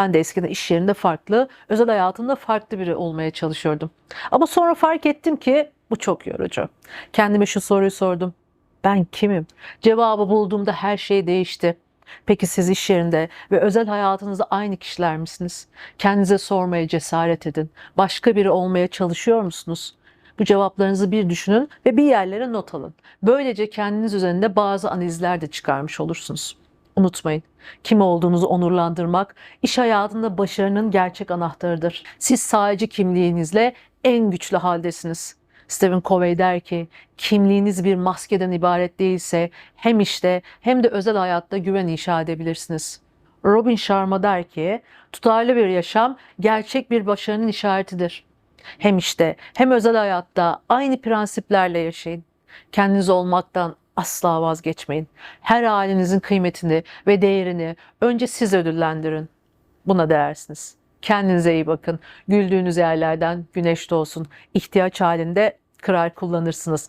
Ben de eskiden iş yerinde farklı, özel hayatımda farklı biri olmaya çalışıyordum. Ama sonra fark ettim ki bu çok yorucu. Kendime şu soruyu sordum. Ben kimim? Cevabı bulduğumda her şey değişti. Peki siz iş yerinde ve özel hayatınızda aynı kişiler misiniz? Kendinize sormaya cesaret edin. Başka biri olmaya çalışıyor musunuz? Bu cevaplarınızı bir düşünün ve bir yerlere not alın. Böylece kendiniz üzerinde bazı analizler de çıkarmış olursunuz. Unutmayın, kim olduğunuzu onurlandırmak iş hayatında başarının gerçek anahtarıdır. Siz sadece kimliğinizle en güçlü haldesiniz. Stephen Covey der ki, kimliğiniz bir maskeden ibaret değilse hem işte hem de özel hayatta güven inşa edebilirsiniz. Robin Sharma der ki, tutarlı bir yaşam gerçek bir başarının işaretidir. Hem işte hem özel hayatta aynı prensiplerle yaşayın. Kendiniz olmaktan asla vazgeçmeyin. Her halinizin kıymetini ve değerini önce siz ödüllendirin. Buna değersiniz. Kendinize iyi bakın. Güldüğünüz yerlerden güneş doğsun. İhtiyaç halinde kırar kullanırsınız.